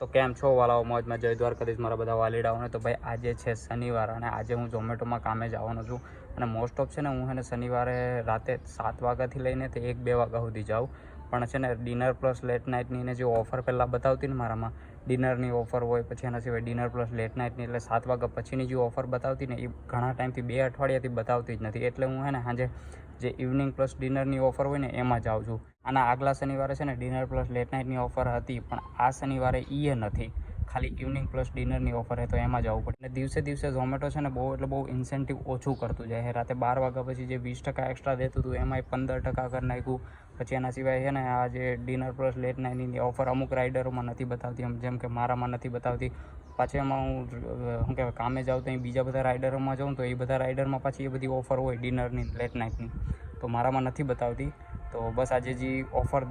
તો કેમ છો વાલાઓ? મોજમાં જય દ્વારકાધીશ મારા બધા વાલીડાઓને. તો ભાઈ, આજે છે શનિવાર અને આજે હું ઝોમેટોમાં કામે જવાનો છું. અને મોસ્ટ ઓફ છે ને, હું એને શનિવારે રાતે સાત વાગ્યાથી લઈને તે એક બે વાગ્યા સુધી જાઉં. પણ છે ને ડિનર પ્લસ લેટ નાઇટની ને જે ઓફર પહેલાં બતાવતી ને મારામાં ડિનરની ઓફર હોય, પછી એના સિવાય ડિનર પ્લસ લેટ નાઇટની, એટલે સાત વાગ્યા પછીની જે ઓફર બતાવતી ને, એ ઘણા ટાઈમથી બે અઠવાડિયાથી બતાવતી જ નથી. એટલે હું હે ને સાંજે જે ઇવનિંગ પ્લસ ડિનરની ઓફર હોય ને, એમાં જાઉં છું. આના આગલા શનિવારે છે ને, ડિનર પ્લસ લેટ નાઇટની ઓફર હતી, પણ આ શનિવારે એ નથી. ખાલી ઇવનિંગ પ્લસ ડિનરની ઓફર હોય તો એમાં જવું પડે. અને દિવસે દિવસે ઝોમેટો છે ને બહુ, એટલે બહુ ઇન્સેન્ટિવ ઓછું કરતું જાય. રાતે બાર વાગ્યા પછી જે વીસ ટકા એક્સ્ટ્રા દેતું હતું એ પંદર ટકા કરી નાખ્યું. પછી એના સિવાય છે ને આ જે ડિનર પ્લસ લેટ નાઇટની ઓફર અમુક રાઇડરોમાં નથી બતાવતી. એમ જેમ કે મારામાં નથી બતાવતી. પાછી એમાં હું, શું કહેવાય, કામે જાઉં તો અહીં બીજા બધા રાઇડરોમાં જાઉં તો એ બધા રાઇડરમાં પાછી એ બધી ઓફર હોય ડિનરની લેટ નાઇટની તો મારામાં નથી બતાવતી. તો બસ આજે જે ઓફર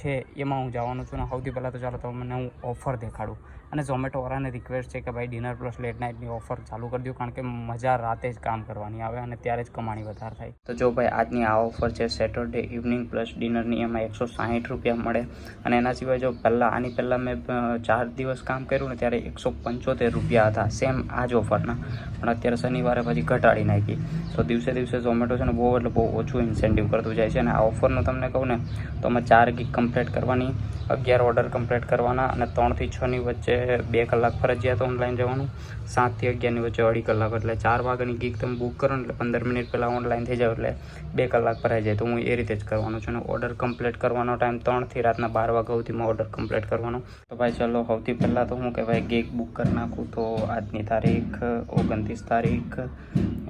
છે, એમાં હું જવાનું છું ને સૌથી પહેલાં તો ચાલો તમને હું ઓફર દેખાડું. અને ઝોમેટોવાળાને રિક્વેસ્ટ છે કે ભાઈ ડિનર પ્લસ લેટ નાઇટની ઓફર ચાલુ કરી દો કારણ કે મજા રાતે જ કામ કરવાની આવે અને ત્યારે જ કમાણી વધારે થાય. તો જો ભાઈ આજની આ ઓફર છે સેટરડે ઇવનિંગ પ્લસ ડિનરની એમાં એકસો સાહીઠ રૂપિયા મળે. અને એના સિવાય જો પહેલાં, આની પહેલાં મેં ચાર દિવસ કામ કર્યું ને ત્યારે એકસો પંચોતેર રૂપિયા હતા સેમ આ જ ઓફરના પણ અત્યારે શનિવારે પછી ઘટાડી નાખી. તો દિવસે દિવસે ઝોમેટો છે ને બહુ એટલે બહુ ઓછું ઇન્સેન્ટિવ કરતું જાય છે અને આ ઓફરનું તમને કહું ને, તો અમે ચાર ગીક કમ્પ્લીટ કરવાની, અગિયાર ઓર્ડર કમ્પ્લીટ કરવાના અને ત્રણથી છની વચ્ચે બે કલાક ફરજિયાત ઓનલાઈન જવાનું સાતથી અગિયારની વચ્ચે અઢી કલાક. એટલે ચાર વાગ્યાની ગીક તમે બુક કરો ને એટલે પંદર મિનિટ પહેલાં ઓનલાઈન થઈ જાઓ એટલે બે કલાક ભરાઈ જાય. તો હું એ રીતે જ કરવાનું છું અને ઓર્ડર કમ્પ્લીટ કરવાનો ટાઈમ ત્રણથી રાતના બાર વાગ્યા સુધીમાં ઓર્ડર કમ્પ્લીટ કરવાનો. તો ભાઈ ચલો, સૌથી પહેલાં તો હું કે ભાઈ ગીક બુક કરી નાખું. તો આજની તારીખ ઓગણત્રીસ તારીખ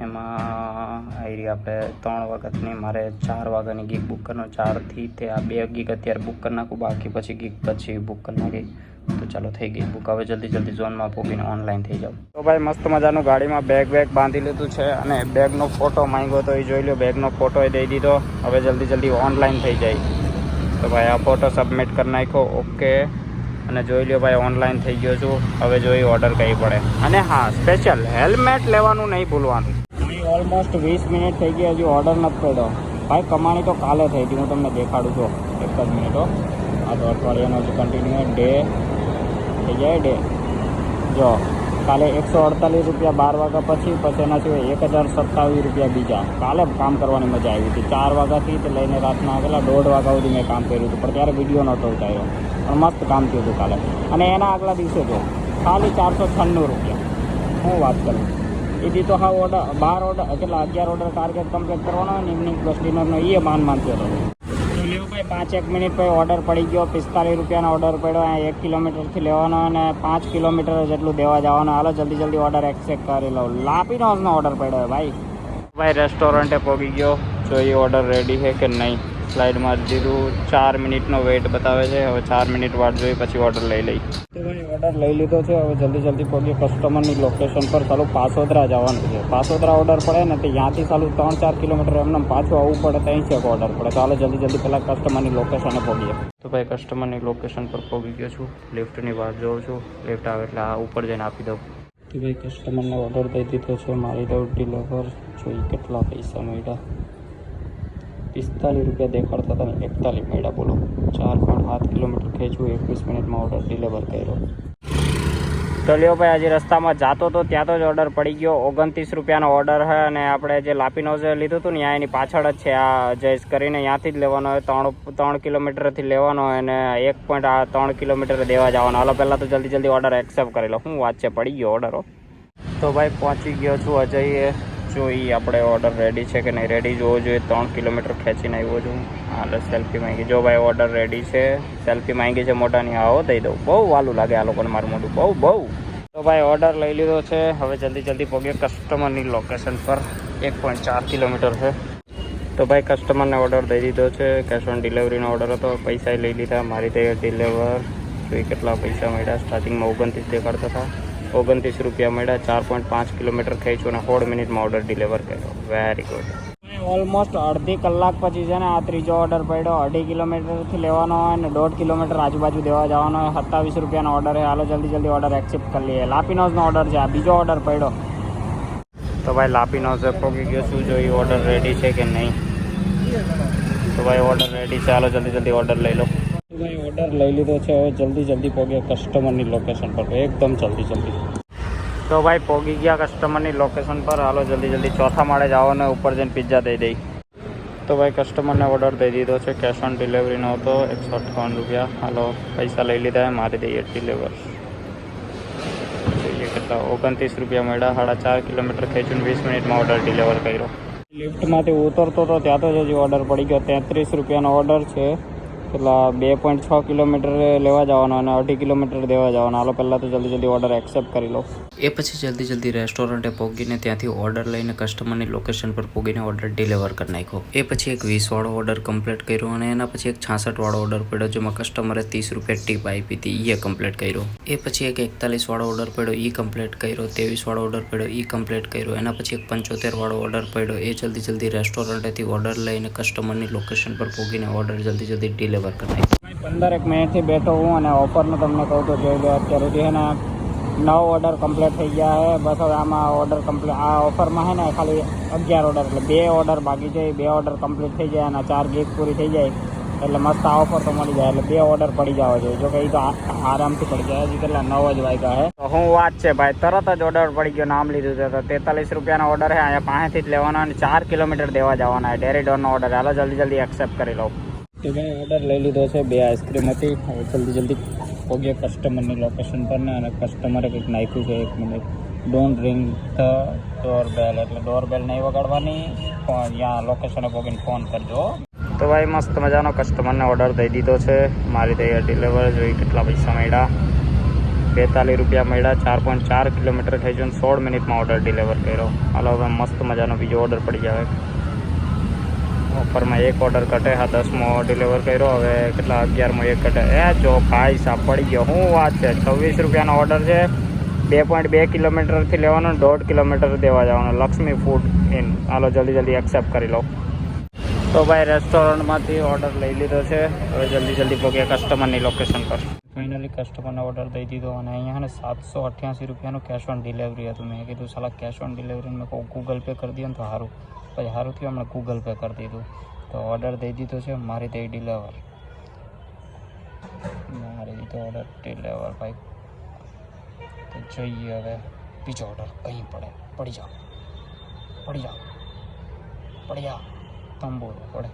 એમાં આવી આપણે ત્રણ વખતની મારે ચાર વાગ્યાની ગીક બુક કરવાનો ચારથી તે આ બે ગીક અત્યારે બુક કરી નાખું, બાકી પછી ગીક પછી બુક કરી નાખી તો ચાલો થઈ ગઈ બુક હવે જલ્દી જલ્દી ઝોનમાં પોગીને ઓનલાઈન થઈ જાવ તો ભાઈ મસ્ત મજાનું ગાડીમાં બેગ બેગ બાંધી લીધું છે અને બેગનો ફોટો માંગ્યો તો એ જોઈ લો બેગનો ફોટો એ દઈ દીધો. હવે જલ્દી જલ્દી ઓનલાઈન થઈ જાય. તો ભાઈ આ ફોટો સબમિટ કરી નાખ્યો ઓકે અને જોઈ લ્યો ભાઈ ઓનલાઈન થઈ ગયો છું. હવે જોઈ ઓર્ડર કઈ પડે. અને હા સ્પેશિયલ હેલ્મેટ લેવાનું નહીં ભૂલવાનું. ઓલમોસ્ટ વીસ મિનિટ થઈ ગઈ હજી ઓર્ડર નથી કર્યો. ભાઈ, કમાણી તો કાલે થઈ હતી, હું તમને દેખાડું છું. એક જ મિનિટ આ તો અઠવાડિયાનો જે કન્ટિન્યુ ડે થઈ જાય ડે જો, કાલે એકસો અડતાલીસ રૂપિયા બાર વાગ્યા પછી પછી એના સિવાય એક હજાર સત્તાવીસ રૂપિયા બીજા. કાલે કામ કરવાની મજા આવી હતી. ચાર વાગ્યાથી તે લઈને રાતના આગળ દોઢ વાગ્યા સુધી મેં કામ કર્યું હતું, પણ ત્યારે વીડિયો નહોતો ઉતાર્યો. પણ મસ્ત કામ થયું હતું કાલે. અને એના આગલા દિવસે જો, ખાલી ચારસો છન્નું રૂપિયા. હું વાત કરું એથી તો હા ઓર્ડર બાર ઓર્ડર કેટલા અગિયાર ઓર્ડર ટાર્ગેટ કમ્પ્લીટ કરવાનો હોય ને ઇવનિંગ પ્લસ ડિનરનો એ માન માનતો હતો ભાઈ પાંચ એક મિનિટ પછી ઓર્ડર પડી ગયો, પિસ્તાલીસ રૂપિયાનો ઓર્ડર પડ્યો, અહીંયા એક કિલોમીટરથી લેવાનો અને પાંચ કિલોમીટર જેટલું દેવા જવાનું. હાલો, જલ્દી જલ્દી ઓર્ડર એક્સેપ્ટ કરી લઉં. લાપીનોઝનો ઓર્ડર પડ્યો ભાઈ. ભાઈ રેસ્ટોરન્ટે પહોંચી ગયો. જો એ ઓર્ડર રેડી છે કે નહીં? સ્લાઇડ મારી દીધું. ચાર મિનિટનો વેઇટ બતાવે છે. હવે ચાર મિનિટ વાટ જોઈ પછી ઓર્ડર લઈ લઈ. ઓર્ડર લઈ લીધો છે. હવે જલ્દી જલ્દી પહોંચી કસ્ટમરની લોકેશન પર. સારું પાસોદરા જવાનું છે. પાસોદરા ઓર્ડર પડે ને તો ત્યાંથી સારું ત્રણ ચાર કિલોમીટર એમને પાછું આવવું પડે ત્યાં છે ઓર્ડર પડે. ચાલો જલ્દી જલ્દી પહેલાં કસ્ટમરની લોકેશને પહોંચીએ. તો ભાઈ કસ્ટમરની લોકેશન પર પહોંચી ગયો છું. લિફ્ટની વાત જોઉં છું. લિફ્ટ આવે એટલે આ ઉપર જઈને આપી દઉં. તો ભાઈ કસ્ટમરને ઓર્ડર દઈ દીધો છે. મારી દઉં ડિલિવર જોઈ કેટલા પૈસા મળ્યા? પિસ્તાલીસ રૂપિયા દેખાડતા હતા એકતાલીસ મળ્યા. બોલો ચાર પોઈન્ટ સાત કિલોમીટર ખેંચવું, એકવીસ મિનિટમાં ઓર્ડર ડિલિવર કર્યો. તો લ્યો ભાઈ, આજે રસ્તામાં જાતો તો ત્યાં તો જ ઓર્ડર પડી ગયો. ઓગણત્રીસ રૂપિયાનો ઓર્ડર છે અને આપણે જે લાપીનોઝે લીધું હતું ને ત્યાં એની પાછળ જ છે આ જયેશ કરીને ત્યાંથી જ લેવાનો હોય. ત્રણ ત્રણ કિલોમીટરથી લેવાનો હોય અને એક પોઈન્ટ આ ત્રણ કિલોમીટર દેવા જવાનો. હાલો, પહેલાં તો જલ્દી જલ્દી ઓર્ડર એક્સેપ્ટ કરી લો. શું વાત છે, પડી ગયો ઓર્ડર તો ભાઈ, પહોંચી ગયો છું અજયે. જોઈ આપણે ઓર્ડર રેડી છે કે નહીં? રેડી જોવો જોઈએ. ત્રણ કિલોમીટર ખેંચીને આવ્યો છું હાલે સેલ્ફી માંગી. જો ભાઈ ઓર્ડર રેડી છે સેલ્ફી માંગી છે મોટાની આવો દઈ દઉં. બહુ વાલું લાગે આ લોકોને મારું મોઢું. બહુ બહુ. તો ભાઈ ઓર્ડર લઈ લીધો છે. હવે જલ્દી જલ્દી પગે કસ્ટમરની લોકેશન પર. એક પોઈન્ટ ચાર કિલોમીટર છે. તો ભાઈ કસ્ટમરને ઓર્ડર દઈ દીધો છે. કેશ ઓન ડિલિવરીનો ઓર્ડર હતો. પૈસા લઈ લીધા. મારી તે ડિલિવર જોઈ કેટલા પૈસા મળ્યા. સ્ટાર્ટિંગમાં ઓગણત્રીસ દેખાડતા હતા. ઓગણત્રીસ રૂપિયા મળ્યા. ચાર પોઈન્ટ પાંચ કિલોમીટર ખેંચ્યું અને સોળ મિનિટમાં ઓર્ડર ડિલિવર કર્યો. વેરી ગુડ ઓલમોસ્ટ અડધી કલાક પછી છે ને આ ત્રીજો ઓર્ડર પડ્યો. અઢી કિલોમીટરથી લેવાનો હોય અને દોઢ કિલોમીટર આજુબાજુ દેવા જવાનો હોય. સત્તાવીસ રૂપિયાનો ઓર્ડર છે. હાલો જલ્દી જલ્દી ઓર્ડર એક્સેપ્ટ કરી લઈએ. લાપીનોઝનો ઓર્ડર છે. આ બીજો ઓર્ડર પડ્યો. તો ભાઈ લાપીનોઝ પહોંચી ગયો. શું જોઈએ ઓર્ડર રેડી છે કે નહીં? તો ભાઈ ઓર્ડર રેડી છે. હાલો જલ્દી જલ્દી ઓર્ડર લઈ લો. ભાઈ ઓર્ડર લઈ લીધો છે. હવે જલ્દી જલ્દી પહોંચ્યો કસ્ટમરની લોકેશન પર. એકદમ જલ્દી જલ્દી. તો ભાઈ પોગી ગયા કસ્ટમરની લોકેશન પર. હાલો, જલ્દી જલ્દી ચોથા માળે જાઓ ને ઉપર જઈને પિઝા દઈ દઈ. તો ભાઈ કસ્ટમરને ઓર્ડર દઈ દીધો છે કેશ ઓન ડિલિવરી નહોતો એકસો અઠાવન રૂપિયા. હાલો, પૈસા લઈ લીધા મારી દઈએ ડિલિવર કેટલા ઓગણત્રીસ રૂપિયા મળ્યા, સાડા ચાર કિલોમીટર ખેંચીને વીસ મિનિટમાં ઓર્ડર ડિલિવર કર્યો. લિફ્ટમાંથી ઉતરતો તો ત્યાં તો જ હજી ઓર્ડર પડી ગયો, તેત્રીસ રૂપિયાનો ઓર્ડર છે. કેટલા બે પોઈન્ટ છ કિલોમીટર લેવા જવાનો અને અઢી કિલોમીટર દેવા જવાનો. હાલો, પહેલાં તો જલ્દી જલ્દી ઓર્ડર એક્સેપ્ટ કરી લો. એ પછી જલ્દી જલ્દી રેસ્ટોરન્ટે પહોંચીને ત્યાંથી ઓર્ડર લઈને કસ્ટમરની લોકેશન પર પહોંચીને ઓર્ડર ડિલિવર કરી નાખ્યો. એ પછી એક વીસવાળો ઓર્ડર કમ્પ્લીટ કર્યો અને એના પછી એક છાસઠવાળો ઓર્ડર પડ્યો, જેમાં કસ્ટમરે ત્રીસ રૂપિયા ટીપ આપી હતી એ કમ્પ્લીટ કર્યો. એ પછી એક એકતાલીસવાળો ઓર્ડર પડ્યો એ કમ્પ્લીટ કર્યો, ત્રેવીસવાળો ઓર્ડર પડ્યો એ કમ્પ્લીટ કર્યો, એના પછી એક પંચોતેરવાળો ઓર્ડર પડ્યો. એ જલ્દી જલ્દી રેસ્ટોરન્ટેથી ઓર્ડર લઈને કસ્ટમરની લોકેશન પર પહોંચીને ઓર્ડર જલ્દી જલ્દી ડિલિવર કરી નાખ્યો ભાઈ પંદર એક મિનિટથી બેઠો હું અને ઓફરનું તમને કહું તો જોઈ લો અત્યારે સુધી છે ને નવ ઓર્ડર કમ્પ્લીટ થઈ ગયા છે. બસ હવે આમાં ઓર્ડર કમ્પ્લીટ આ ઓફરમાં છે ને ખાલી અગિયાર ઓર્ડર એટલે બે ઓર્ડર બાકી છે. બે ઓર્ડર કમ્પ્લીટ થઈ જાય અને ચાર ગીત પૂરી થઈ જાય એટલે મસ્ત આ ઓફર તો મળી જાય. એટલે બે ઓર્ડર પડી જવા જોઈએ. જો કે એ તો આરામથી પડી જાય. હજી કેટલા? નવ જ વાગ્યા છે. તો હું વાત છે ભાઈ તરત જ ઓર્ડર પડી ગયો નામ લીધું છે. તો તેતાલીસ રૂપિયાનો ઓર્ડર છે. અહીંયા પાસેથી જ લેવાનો અને ચાર કિલોમીટર દેવા જવાના છે. ડેરી ડોરનો ઓર્ડર હાલો જલ્દી જલ્દી એક્સેપ્ટ કરી લઉં. તો મેં ઓર્ડર લઈ લીધો છે, બે આઈસ્ક્રીમ હતી. હવે જલ્દી જલ્દી પહોંચીએ કસ્ટમરની લોકેશન પર ને, અને કસ્ટમરે કંઈક નાખ્યું છે, એક minute don't ring the door bell એટલે ડોર બેલ નહીં વગાડવાની, પણ ત્યાં લોકેશને પહોંચીને ફોન કરજો. તો ભાઈ, મસ્ત મજાનો કસ્ટમરને ઓર્ડર દઈ દીધો છે. મારી ત્યાં ડિલિવર જોઈ કેટલા પૈસા મળ્યા? બેતાલીસ રૂપિયા મળ્યા, ચાર પોઈન્ટ ચાર કિલોમીટર થઈ ગયું સોળ મિનિટમાં ઓર્ડર ડિલિવર કર્યો. હાલો, હવે મસ્ત મજાનો બીજો ઓર્ડર પડી જાય. ઓફરમાં એક ઓર્ડર કટે હા, દસમો ડિલિવર કર્યો, હવે કેટલા અગિયારમો એક કટે એ જો ભાઈ સાહેબ પડી ગયો. શું વાત છે? છવ્વીસ રૂપિયાનો ઓર્ડર છે. બે પોઈન્ટ બે કિલોમીટરથી લેવાનો દોઢ કિલોમીટર દેવા જવાનો. લક્ષ્મી ફૂડ ઇન હાલો, જલ્દી જલ્દી એક્સેપ્ટ કરી લો. તો ભાઈ રેસ્ટોરન્ટમાંથી ઓર્ડર લઈ લીધો છે. હવે જલ્દી જલ્દી પહોંચ્યા કસ્ટમરની લોકેશન પર. ફાઇનલી કસ્ટમરને ઓર્ડર દઈ દીધો અને અહીંયા ને સાતસો અઠ્યાસી રૂપિયાનું કેશ ઓન ડિલિવરી હતું. મેં કીધું, સાલા કેશ ઓન ડિલિવરી મેં કહું ગૂગલ પે કરી દઈએ તો સારું. પછી સારું થયું, હમણાં ગૂગલ પે કરી દીધું. તો ઓર્ડર દઈ દીધો છે, મારી દઈ ડિલેવર મારી દીધો ઓર્ડર ડિલેવર ભાઈ. તો જોઈએ હવે. બીજો ઓર્ડર કંઈ પડે. પડી જાઓ. પડી જાઓ. પડી જાઓ. તંબુ પડે.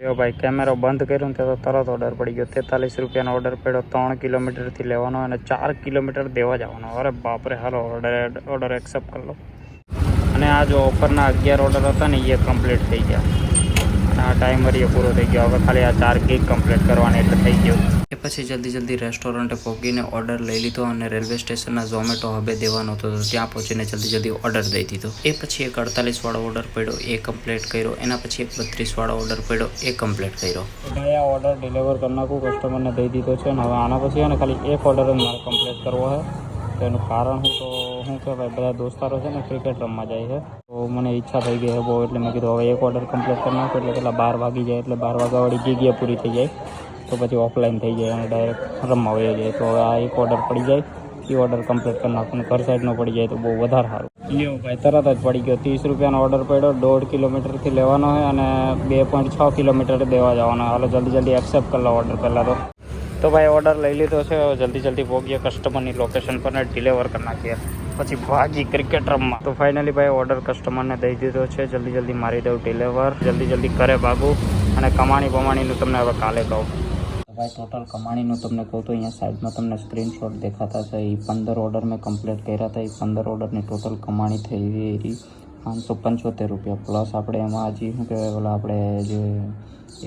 લ્યો ભાઈ કેમેરો બંધ કર્યો ને તો તરત ઓર્ડર પડી ગયો. તેતાલીસ રૂપિયાનો ઓર્ડર પડ્યો. ત્રણ કિલોમીટરથી લેવાનો અને ચાર કિલોમીટર દેવા જવાનો. અરે બાપરે, હાલો ઓર્ડર ઓર્ડર એક્સેપ્ટ કરી લો. અને આ જો ઓફરના અગિયાર ઓર્ડર હતા ને એ કમ્પ્લીટ થઈ ગયા. અને આ ટાઈમર એ પૂરો થઈ ગયો. હવે ખાલી આ ચાર કેક કમ્પ્લીટ કરવાની એટલે થઈ ગયું. એ પછી જલ્દી જલ્દી રેસ્ટોરન્ટે પહોંચીને ઓર્ડર લઈ લીધો અને રેલવે સ્ટેશનના ઝોમેટો હબે દેવાનો હતો. ત્યાં પહોંચીને જલ્દી જલ્દી ઓર્ડર દઈ દીધો. એ પછી એક અડતાલીસવાળો ઓર્ડર પડ્યો એ કમ્પ્લીટ કર્યો. એના પછી એક બત્રીસવાળો ઓર્ડર પડ્યો એ કમ્પ્લીટ કર્યો. મેં આ ઓર્ડર ડિલિવર કરી નાખું કસ્ટમરને દઈ દીધો છે. અને હવે આના પછી અને ખાલી એક ઓર્ડર જ મારે કમ્પ્લીટ કરવો છે. તો એનું કારણ હું તો શું કહેવાય? બધા દોસ્તારો છે ને ક્રિકેટ રમવા જાય છે. તો મને ઈચ્છા થઈ ગઈ છે બહુ, એટલે મેં કીધું હવે એક ઓર્ડર કમ્પ્લીટ કરી નાખું, એટલે પેલા બાર વાગી જાય, એટલે બાર વાગ્યાવાળી જગ્યા પૂરી થઈ જાય. તો પછી ઓફલાઈન થઈ જાય અને ડાયરેક્ટ રમવા વહી જાય. તો હવે આ એક ઓર્ડર પડી જાય, એ ઓર્ડર કમ્પ્લીટ કરી નાખું ઘર સાઈડનો પડી જાય તો બહુ વધારે સારું. લ્યો ભાઈ, તરત જ પડી ગયો. ત્રીસ રૂપિયાનો ઓર્ડર પડ્યો, દોઢ કિલોમીટરથી લેવાનો હોય અને બે પોઈન્ટ છ કિલોમીટર દેવા જવાનો હાલો, જલ્દી જલ્દી એક્સેપ્ટ કરી લો ઓર્ડર પહેલાં તો. તો ભાઈ ઓર્ડર લઈ લીધો છે. જલ્દી જલ્દી પહોંચીએ કસ્ટમરની લોકેશન પર ડિલિવર કરી નાખીએ. પછી ભાગી ક્રિકેટ રમવા તો ફાઇનલી ભાઈ ઓર્ડર કસ્ટમરને દઈ દીધો છે. જલ્દી જલ્દી મારી દઉં ડિલિવર જલ્દી જલ્દી કરે ભાગું અને કમાણી બમાણીનું તમને હવે કાલે કહું. ભાઈ ટોટલ કમાણીનું તમને કહું તો અહીંયા સાઈડમાં તમને સ્ક્રીનશોટ દેખાતા છે. એ પંદર ઓર્ડર મેં કમ્પ્લીટ કર્યા હતા. એ પંદર ઓર્ડરની ટોટલ કમાણી થઈ રહી પાંચસો પંચોતેર રૂપિયા. પ્લસ આપણે એમાં હજી શું કહેવાય, ઓલા આપણે જે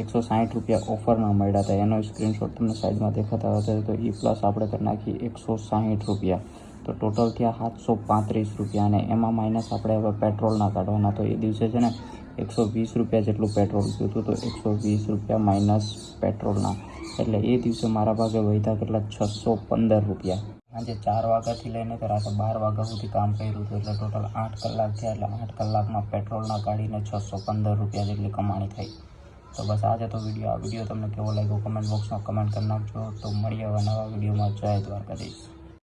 એકસો સાઠ રૂપિયા ઓફરના મળ્યા હતા, એનો સ્ક્રીનશોટ તમને સાઈડમાં દેખાતા હતા તો એ પ્લસ આપણે કરી નાખીએ એકસો સાઠ રૂપિયા. તો ટોટલ થયા સાતસો પાંત્રીસ રૂપિયા અને એમાં માઇનસ આપણે હવે પેટ્રોલના કાઢવાના. તો એ દિવસે છે ને એકસો વીસ રૂપિયા જેટલું પેટ્રોલ પીવું હતું, તો એકસો વીસ રૂપિયા માઇનસ પેટ્રોલના એટલે એ દિવસે મારા ભાગે વહીતા કેટલા? છસો પંદર રૂપિયા. સાંજે ચાર વાગ્યાથી લઈને તો રાતે બાર વાગ્યા સુધી કામ કર્યું હતું એટલે ટોટલ આઠ કલાક થયા એટલે આઠ કલાકમાં પેટ્રોલના કાઢીને છસો પંદર રૂપિયા જેટલી કમાણી થઈ. તો બસ આજે તો વીડિયો આ વીડિયો તમને કેવો લાગ્યો? કમેન્ટ બોક્સમાં કમેન્ટ કરી નાખજો. તો મળીએ નવા વિડીયોમાં જય દ્વારકાધીશ.